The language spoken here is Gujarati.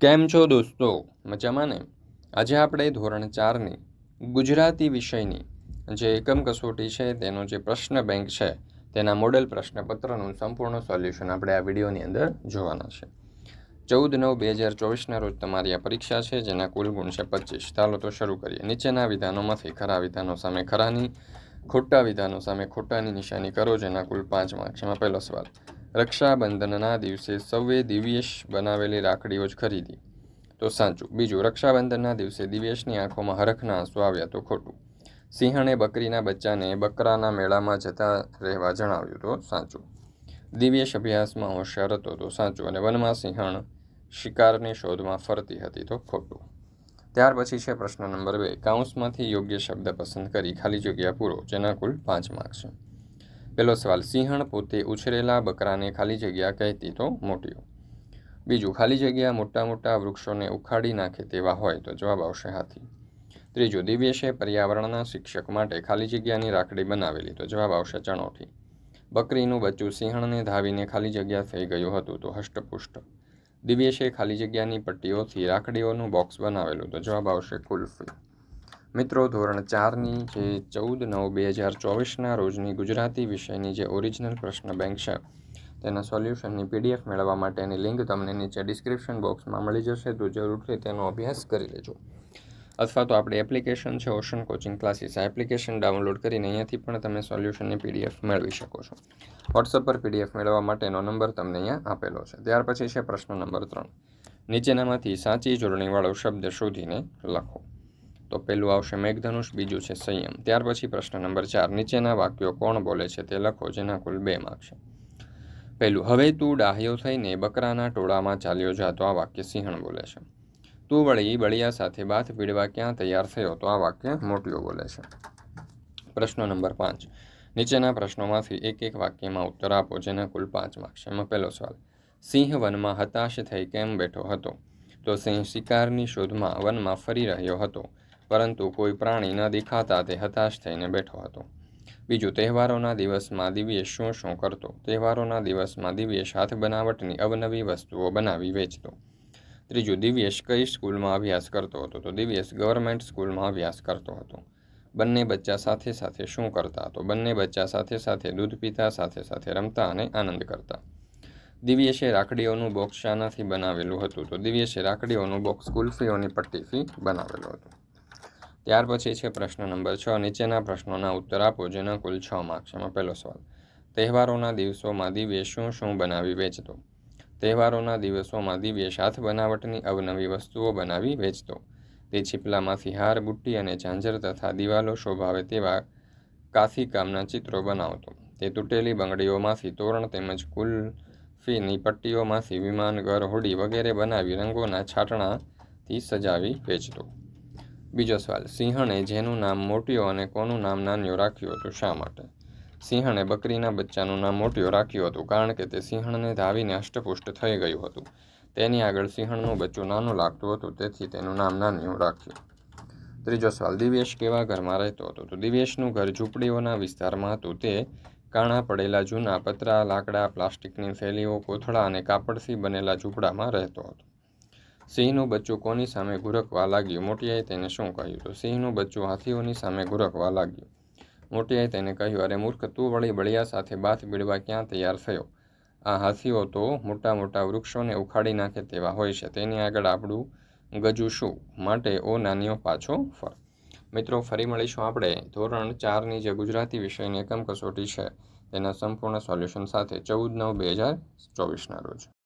કેમ છો દોસ્તો? મજામાં ને? આજે આપણે ધોરણ ચારની ગુજરાતી વિષયની જે એકમ કસોટી છે, તેનો જે પ્રશ્ન બેંક છે, તેના મોડેલ પ્રશ્નપત્રનું સંપૂર્ણ સોલ્યુશન આપણે આ વિડીયોની અંદર જોવાના છે. ચૌદ નવ બે હજાર ચોવીસના રોજ તમારી આ પરીક્ષા છે, જેના કુલ ગુણ છે પચીસ. ચાલો તો શરૂ કરીએ. નીચેના વિધાનોમાંથી ખરા વિધાનો સામે ખરાની, ખોટા વિધાનો સામે ખોટાની નિશાની કરો, જેના કુલ પાંચ માર્ક્સ એમાં પહેલો સવાલ રક્ષાબંધનના દિવસે સૌએ દિવ્યેશ બનાવેલી રાખડીઓ જ ખરીદી. તો સાચું, બીજું, રક્ષાબંધનના દિવસે દિવ્યેશની આંખોમાં હરખના આંસુ આવ્યા તો ખોટું. સિંહણે બકરીના બચ્ચાને બકરાના મેળામાં જતા રહેવા જણાવ્યું તો સાચું. દિવ્યેશ અભ્યાસમાં હોશિયાર હતો તો સાચું અને વનમાં સિંહણ શિકારની શોધમાં ફરતી હતી તો ખોટું. ત્યાર પછી છે પ્રશ્ન નંબર બે. કાઉન્સમાંથી યોગ્ય શબ્દ પસંદ કરી ખાલી જગ્યા પૂરો, જેના કુલ પાંચ માર્ક છે. પહેલો સવાલ, સિંહણ પોતે ઉછરેલા બકરાને ખાલી જગ્યા કહેતી તો મોટીઓ? બીજું, ખાલી જગ્યા મોટા મોટા વૃક્ષોને ઉખાડી નાખે તેવા હોય તો જવાબ આવશે હાથી. ત્રીજું, દિવ્યેશે પર્યાવરણના શિક્ષક માટે ખાલી જગ્યાની રાખડી બનાવેલી તો જવાબ આવશે ચણોઠી. બકરીનું બચ્ચું સિંહણને ધાવીને ખાલી જગ્યા થઈ ગયું હતું તો હષ્ટપુષ્ટ. દિવ્યેશે ખાલી જગ્યાની પટ્ટીઓથી રાખડીઓનું બોક્સ બનાવેલું તો જવાબ આવશે કુલ્ફી. મિત્રો, ધોરણ ચારની જે ચૌદ નવ બે હજાર ચોવીસના રોજની ગુજરાતી વિષયની જે ઓરિજિનલ પ્રશ્ન બેંક છે, તેના સોલ્યુશનની પીડીએફ મેળવવા માટેની લિંક તમને નીચે ડિસ્ક્રિપ્શન બોક્સમાં મળી જશે. તો જરૂરથી તેનો અભ્યાસ કરી લેજો. અથવા તો આપણી એપ્લિકેશન છે ઓશન કોચિંગ ક્લાસીસ આ એપ્લિકેશન ડાઉનલોડ કરીને અહીંયાથી પણ તમે સોલ્યુશનની પીડીએફ મેળવી શકો છો. વોટ્સઅપ પર પીડીએફ મેળવવા માટેનો નંબર તમને અહીંયા આપેલો છે. ત્યાર પછી છે પ્રશ્ન નંબર ત્રણ. નીચેનામાંથી સાચી જોડણીવાળો શબ્દ શોધીને લખો. તો પહેલું આવશે મેઘધનુષ, બીજું છે સંયમ. ત્યાર પછી પ્રશ્ન નંબર ચાર, નીચેના વાક્યો કોણ બોલે છે તે લખો, જેના કુલ બે માર્ક છે. પહેલું હવે તું ડાહ્યો થઈને બકરાના ટોળામાં ચાલ્યો જાતો આ વાક્ય સિંહણ બોલે છે. તું વળી બળિયા સાથે બાથ પીડવા ક્યાં તૈયાર થયો, તો આ વાક્ય મોટિયો બોલે છે. પ્રશ્ન નંબર પાંચ, નીચેના પ્રશ્નોમાંથી એક એક વાક્યમાં ઉત્તર આપો, જેના કુલ પાંચ માર્ક્સ એમાં પહેલો સવાલ, સિંહ વનમાં હતાશ થઈ કેમ બેઠો હતો? તો સિંહ શિકારની શોધમાં વનમાં ફરી રહ્યો હતો. પરંતુ કોઈ પ્રાણી ન દેખાતા તે હતાશ થઈને બેઠો હતો. બીજું, તહેવારોના દિવસમાં દિવ્યેશ શું શું કરતો? તહેવારોના દિવસમાં દિવ્યેશ હાથ બનાવટની અવનવી વસ્તુઓ બનાવી વેચતો. ત્રીજું દિવ્યેશ કઈ સ્કૂલમાં અભ્યાસ કરતો હતો? તો દિવ્યેશ ગવર્મેન્ટ સ્કૂલમાં અભ્યાસ કરતો હતો. બંને બચ્ચા સાથે સાથે શું કરતા? તો બંને બચ્ચા સાથે સાથે દૂધ પીતા, સાથે સાથે રમતા અને આનંદ કરતા. દિવ્યેશે રાખડીઓનું બોક્સ શાનાથી બનાવેલું હતું. તો દિવ્યેશે રાખડીઓનું બોક્સ કુલ્ફીઓની પટ્ટીથી બનાવેલું હતું. ત્યાર પછી છે પ્રશ્ન નંબર છ. નીચેના પ્રશ્નોના ઉત્તર આપો, જેના કુલ છ માર્ક્સ એમાં પહેલો સવાલ, તહેવારોના દિવસોમાં દિવ્ય શું શું બનાવી વેચતો? તહેવારોના દિવસોમાં દિવ્ય સાથ બનાવટની અવનવી વસ્તુઓ બનાવી વેચતો. તે છીપલામાંથી હાર, બુટ્ટી અને ઝાંઝર તથા દિવાલો શોભાવે તેવા કાથી કામના ચિત્રો બનાવતો. તે તૂટેલી બંગડીઓમાંથી તોરણ તેમજ કુલ્ફીની પટ્ટીઓમાંથી વિમાન, ઘર, હોડી વગેરે બનાવી રંગોના છાટણાથી સજાવી વેચતો. બીજો સવાલ, સિંહણે જેનું નામ મોટિયો અને કોનું નામ નાન્યો રાખ્યું હતું શા માટે? સિંહણે બકરીના બચ્ચાનું નામ મોટિયો રાખ્યું હતું કારણ કે તે સિંહણને ધાવીને અષ્ટપુષ્ટ થઈ ગયું હતું. તેની આગળ સિંહણનું બચ્ચું નાનું લાગતું હતું, તેથી તેનું નામ નાન્યું રાખ્યું. ત્રીજો સવાલ, દિવ્યેશ કેવા ઘરમાં રહેતો હતો? તો દિવ્યેશનું ઘર ઝૂંપડીઓના વિસ્તારમાં હતું. તે કાણા પડેલા જૂના પતરા, લાકડા, પ્લાસ્ટિકની થેલીઓ, કોથળા અને કાપડથી બનેલા ઝૂંપડામાં રહેતો હતો. સિંહનું બચ્ચું કોની સામે ગુરકવા લાગ્યું? મોટિયાએ તેને શું કહ્યું? તો સિંહનું બચ્ચું હાથીઓની સામે ગુરકવા લાગ્યું. મોટિયાએ તેને કહ્યું, અરે મૂર્ખ, તું વળી બળિયા સાથે બાથ બીડવા ક્યાં તૈયાર થયો? આ હાથીઓ તો મોટા મોટા વૃક્ષોને ઉખાડી નાખે તેવા હોય છે. તેની આગળ આપણું ગજુ શું? માટે ઓ નાનીઓ, પાછો ફર. મિત્રો, ફરી મળીશું આપણે. ધોરણ ચારની જે ગુજરાતી વિષયની એકમ કસોટી છે, તેના સંપૂર્ણ સોલ્યુશન સાથે ચૌદ નવ બે હજાર ચોવીસના રોજ.